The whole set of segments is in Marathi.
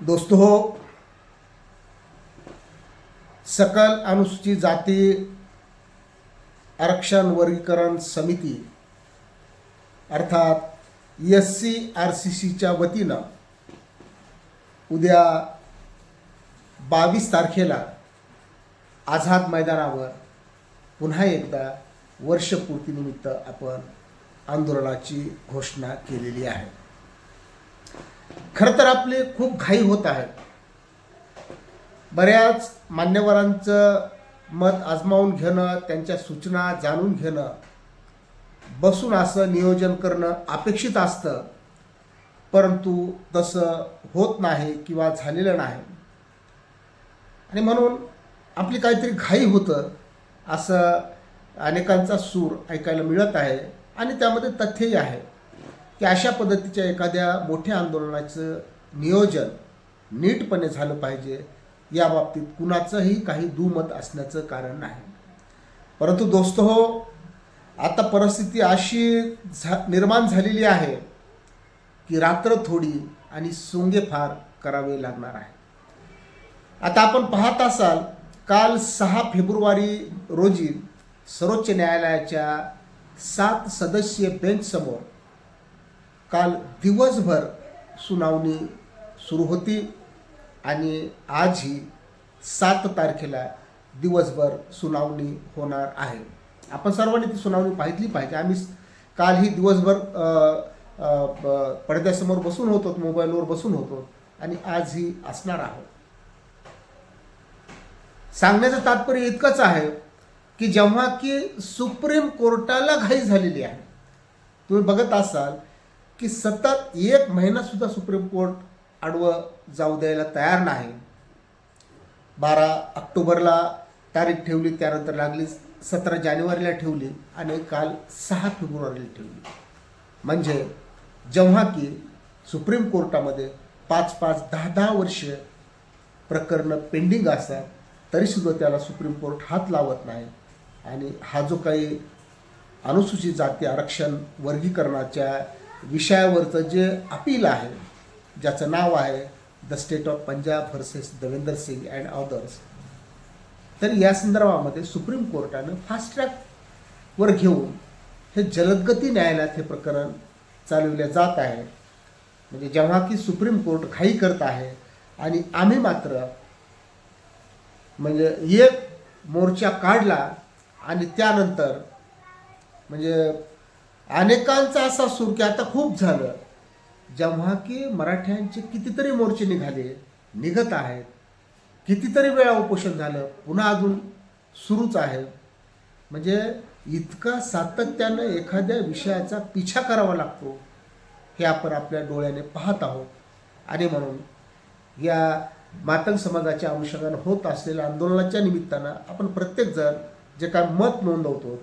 दोस्तों हो। सकल अनुसूचित जाती आरक्षण वर्गीकरण समिती अर्थात एस सी आर सी सीच्या वतीनं उद्या बावीस तारखेला आझाद मैदानावर पुन्हा एकदा वर्षपूर्तीनिमित्त आपण आंदोलनाची घोषणा केलेली आहे. खरं तर आपले खूप घाई होत आहे. बऱ्याच मान्यवरांचं मत आजमावून घेणं त्यांच्या सूचना जाणून घेणं बसून असं नियोजन करणं अपेक्षित असतं. परंतु तसं होत नाही किंवा झालेलं नाही. आणि म्हणून आपली काहीतरी घाई होतं असं अनेकांचा सूर ऐकायला मिळत आहे आणि त्यामध्ये तथ्यही आहे. की अशा पद्धतीच्या एखाद्या मोठ्या आंदोलनाचं नियोजन नीटपणे झालं पाहिजे या बाबतीत कुणाचंही काही दुमत असण्याचं कारण नाही. परंतु दोस्त हो आता परिस्थिती अशी झा निर्माण झालेली आहे की रात्र थोडी आणि सोंगे फार करावे लागणार आहे. आता आपण पाहत असाल काल सहा फेब्रुवारी रोजी सर्वोच्च न्यायालयाच्या सात सदस्यीय बेंचसमोर काल दिवसभर सुनावणी सुरू होती आणि आजही सात तारखेला दिवसभर सुनावणी होणार आहे. आपण सर्वांनी ती सुनावणी पाहिली पाहिजे. आम्ही काल ही दिवसभर पडद्यासमोर बसून होतो मोबाईलवर बसून होतो आणि आजही असणार आहोत. सांगण्याचं तात्पर्य इतकंच आहे की जेव्हा की सुप्रीम कोर्टाला घाई झालेली आहे. तुम्ही बघत असाल की सतत एक महिनासुद्धा सुप्रीम कोर्ट आडवं जाऊ द्यायला तयार नाही. बारा ऑक्टोबरला तारीख ठेवली त्यानंतर लागली सतरा जानेवारीला ठेवली आणि काल सहा फेब्रुवारीला ठेवली. म्हणजे जेव्हा की सुप्रीम कोर्टामध्ये पाच पाच दहा दहा वर्ष प्रकरणं पेंडिंग असतात तरीसुद्धा त्याला सुप्रीम कोर्ट हात लावत नाही. आणि हा जो काही अनुसूचित जाती आरक्षण वर्गीकरणाच्या विषयावरचं जे अपील आहे ज्याचं नाव आहे the state of Punjab versus Devender Singh and others तर या संदर्भामध्ये सुप्रीम कोर्टानं फास्ट ट्रॅकवर घेऊन हे जलदगती न्यायालयात हे प्रकरण चालविले जात आहे. म्हणजे जेव्हा की सुप्रीम कोर्ट घाई करत आहे आणि आम्ही मात्र म्हणजे एक मोर्चा काढला आणि त्यानंतर म्हणजे अनेकांचा असा सूर की आता खूप झालं. जेव्हा की मराठ्यांचे कितीतरी मोर्चे निघाले निघत आहेत. कितीतरी वेळा उपोषण झालं पुन्हा अजून सुरूच आहे. म्हणजे इतका सातत्यानं एखाद्या विषयाचा पिछा करावा लागतो हे आपण आपल्या डोळ्याने पाहत आहोत. आणि म्हणून या मातंग समाजाच्या अनुषंगानं होत असलेल्या आंदोलनाच्या निमित्तानं आपण प्रत्येकजण जे काय मत नोंदवतो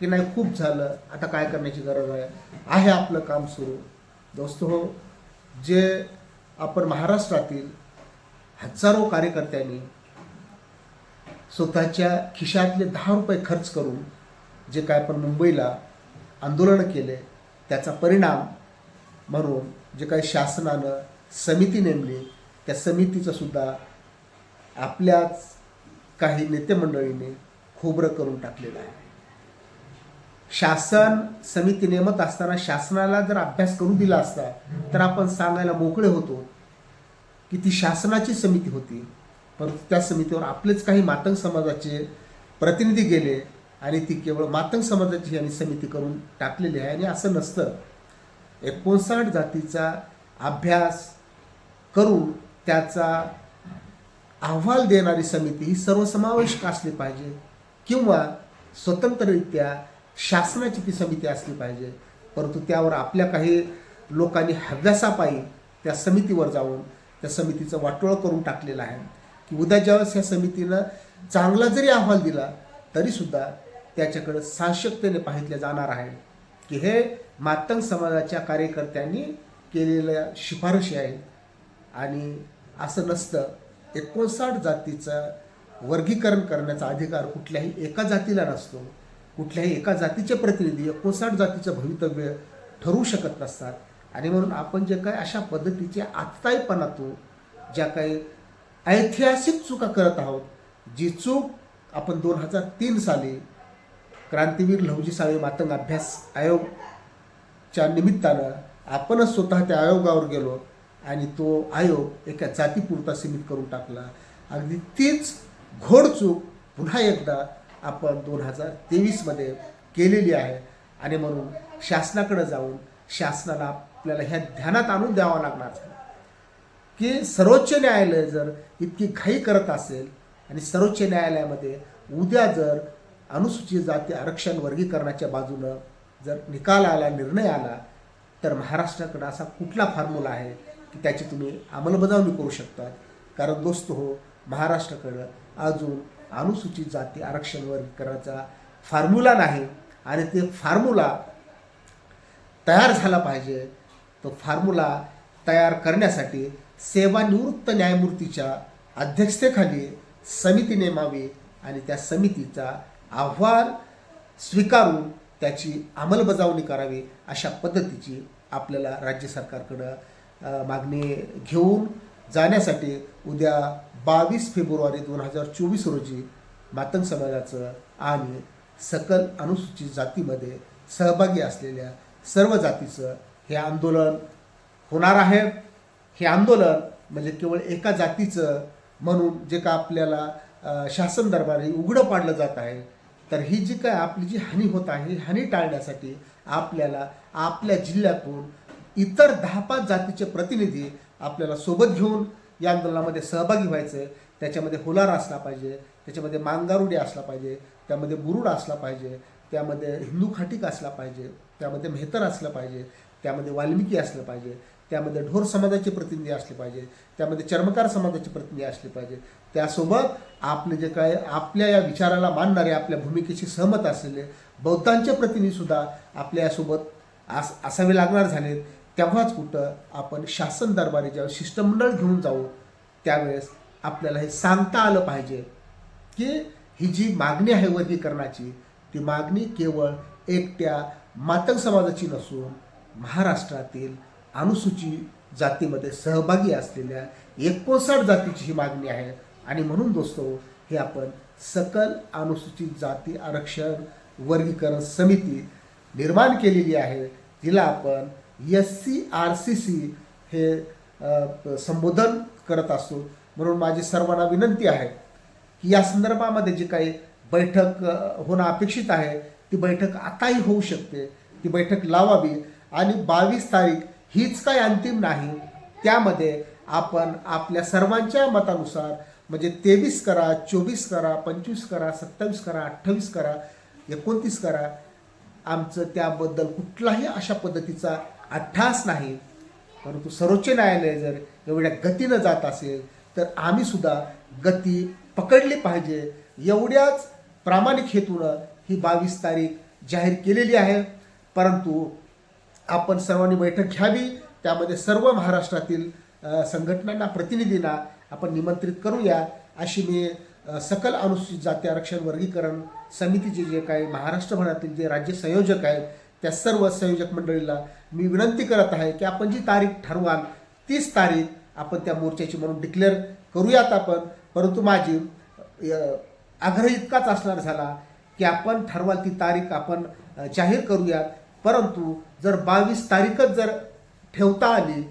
की नाही खूप झालं आता काय करण्याची गरज आहे? आहे आपलं काम सुरू. दोस्त हो जे आपण महाराष्ट्रातील हजारो कार्यकर्त्यांनी स्वतःच्या खिशातले दहा रुपये खर्च करून जे काय आपण मुंबईला आंदोलन केले त्याचा परिणाम म्हणून जे काही शासनानं समिती नेमली त्या समितीचं सुद्धा आपल्याच काही नेतेमंडळीने खोबरं करून टाकलेलं आहे. शासन समिती नेमत असताना शासनाला जर अभ्यास करू दिला असता तर आपण सांगायला मोकळे होतो की ती शासनाची समिती होती. परंतु त्या समितीवर आपलेच काही मातंग समाजाचे प्रतिनिधी गेले आणि ती केवळ मातंग समाजाची यांनी समिती करून टाकलेली आहे. आणि असं नसतं. एकोणसाठ जातीचा अभ्यास करून त्याचा अहवाल देणारी समिती ही सर्वसमावेशक असली पाहिजे. किंवा स्वतंत्ररित्या शासनाची ती समिती असली पाहिजे. परंतु त्यावर आपल्या काही लोकांनी हव्यासापायी त्या समितीवर जाऊन त्या समितीचं वाटोळं करून टाकलेलं आहे. की उद्या ज्यावेळेस या समितीनं चांगला जरी अहवाल दिला तरीसुद्धा त्याच्याकडं साशक्तेने पाहितले जाणार आहे. की हे मातंग समाजाच्या कार्यकर्त्यांनी केलेल्या शिफारशी आहेत. आणि असं नसतं एकोणसाठ जातीचं वर्गीकरण करण्याचा अधिकार कुठल्याही एका जातीला नसतो. कुठल्याही एका जातीचे प्रतिनिधी एकोणसाठ जातीचं भवितव्य ठरवू शकत नसतात. आणि म्हणून आपण जे काय अशा पद्धतीच्या आतताईपणातून ज्या काही ऐतिहासिक चुका करत आहोत जी चूक आपण दोन हजार तीन साली क्रांतीवीर लहुजी साळवे मातंग अभ्यास आयोगच्या निमित्तानं आपणच स्वतः त्या आयोगावर गेलो आणि तो आयोग एका जातीपुरता सीमित करून टाकला. अगदी तीच घोडचूक पुन्हा एकदा आपण दोन हजार तेवीसमध्ये केलेली आहे. आणि म्हणून शासनाकडे जाऊन शासनाला आपल्याला ह्या ध्यानात आणून द्यावा लागणार की सर्वोच्च न्यायालय जर इतकी घाई करत असेल आणि सर्वोच्च न्यायालयामध्ये उद्या जर अनुसूचित जाती आरक्षण वर्गीकरणाच्या बाजूनं जर निकाल आला निर्णय आला तर महाराष्ट्राकडे असा कुठला फॉर्म्युला आहे की त्याची तुम्ही अंमलबजावणी करू शकता कारण दोस्त हो महाराष्ट्राकडं अजून अनुसूचित जाती आरक्षण वर्गीकरणाचा फॉर्म्युला नाही. आणि ते फॉर्म्युला तयार झाला पाहिजे. तो फॉर्म्युला तयार करण्यासाठी सेवानिवृत्त न्यायमूर्तीच्या अध्यक्षतेखाली समिती नेमावी आणि त्या समितीचा आव्हान स्वीकारून त्याची अंमलबजावणी करावी अशा पद्धतीची आपल्याला राज्य सरकारकडं मागणी घेऊन जाण्यासाठी उद्या बावीस फेब्रुवारी दोन हजार चोवीस रोजी मातंग समाजाचं आणि सकल अनुसूचित जातीमध्ये सहभागी असलेल्या सर्व जातीचं हे आंदोलन होणार आहे. हे आंदोलन म्हणजे केवळ एका जातीचं म्हणून जे का आपल्याला शासन दरबारी उघडं पाडलं जात आहे तर ही जी काय आपली जी हानी होत आहे ही हानी टाळण्यासाठी आपल्याला आपल्या जिल्ह्यातून इतर दहा पाच जातीचे प्रतिनिधी आपल्याला सोबत घेऊन या आंदोलनामध्ये सहभागी व्हायचं त्याच्यामध्ये होलार असला पाहिजे त्याच्यामध्ये मांगारुडी असला पाहिजे त्यामध्ये बुरुड असला पाहिजे त्यामध्ये हिंदू खाटीक असला पाहिजे त्यामध्ये मेहतर असलं पाहिजे त्यामध्ये वाल्मिकी असलं पाहिजे त्यामध्ये ढोर समाजाचे प्रतिनिधी असले पाहिजे त्यामध्ये चर्मकार समाजाचे प्रतिनिधी असले पाहिजे त्यासोबत आपले जे काय आपल्या या विचाराला मानणारे आपल्या भूमिकेशी सहमत असलेले बौद्धांचे प्रतिनिधीसुद्धा आपल्या आपल्यासोबत अस असावे लागणार झालेत. तेव्हाच कुठं आपण शासन दरबारी ज्यावेळेस शिष्टमंडळ घेऊन जाऊ त्यावेळेस आपल्याला हे सांगता आलं पाहिजे की ही जी मागणी आहे वर्गीकरणाची ती मागणी केवळ एकट्या मातंग समाजाची नसून महाराष्ट्रातील अनुसूचित जातीमध्ये सहभागी असलेल्या एकोणसाठ जातीची ही मागणी आहे. आणि म्हणून दोस्तो हे आपण सकल अनुसूचित जाती आरक्षण वर्गीकरण समिती निर्माण केलेली आहे. तिला आपण S C R C C हे संबोधन करत असतो. म्हणून माझी सर्वांना विनंती आहे की या संदर्भामध्ये जी काही बैठक होणं अपेक्षित आहे ती बैठक आताही होऊ शकते. ती बैठक लावावी आणि बावीस तारीख हीच काही अंतिम नाही त्यामध्ये आपण आपल्या सर्वांच्या मतानुसार म्हणजे तेवीस करा चोवीस करा पंचवीस करा सत्तावीस करा अठ्ठावीस करा एकोणतीस करा आमचं त्याबद्दल कुठलाही अशा पद्धतीचा अठ्ठास नाही परंतु सर्वोच्च न्यायालय जर एवढ्या गतीनं जात असेल तर आम्ही सुद्धा गती पकडली पाहिजे. एवढ्याच प्रामाणिक हेतूनं ही बावीस तारीख जाहीर केलेली आहे. परंतु आपण सर्वांनी बैठक घ्यावी. त्यामध्ये सर्व महाराष्ट्रातील संघटनांना प्रतिनिधींना आपण निमंत्रित करूया. अशी मी सकल अनुसूचित जाती आरक्षण वर्गीकरण समितीचे जे काही महाराष्ट्रभरातील जे राज्य संयोजक आहेत त्या सर्व संयोजक मंडळीला मी विनंती करत आहे की आपण जी तारीख ठरवाल तीच तारीख आपण त्या मोर्चाची म्हणून डिक्लेअर करूयात आपण. परंतु माझी आग्रह इतकाच असणार झाला की आपण ठरवाल ती तारीख आपण जाहीर करूयात. परंतु जर बावीस तारीखच जर ठेवता आली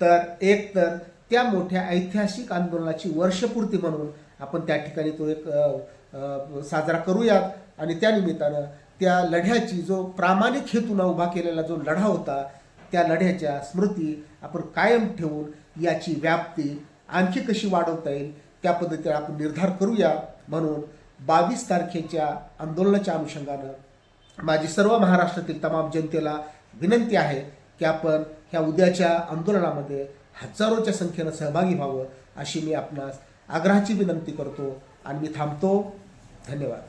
तर एक तर त्या मोठ्या ऐतिहासिक आंदोलनाची वर्षपूर्ती म्हणून आपण त्या ठिकाणी तो एक साजरा करूयात. आणि त्या निमित्तानं त्या लढ्याची जो प्रामाणिक हेतून उभा केलेला जो लढा होता त्या लढ्याच्या स्मृती आपण कायम ठेवून याची व्याप्ती आणखी कशी वाढवता येईल त्या पद्धतीने आपण निर्धार करूया. म्हणून बावीस तारखेच्या आंदोलनाच्या अनुषंगानं माझी सर्व महाराष्ट्रातील तमाम जनतेला विनंती आहे की आपण ह्या उद्याच्या आंदोलनामध्ये हजारोच्या संख्येनं सहभागी व्हावं अशी मी आपणास आग्रहाची विनंती करतो. आणि मी थांबतो. धन्यवाद.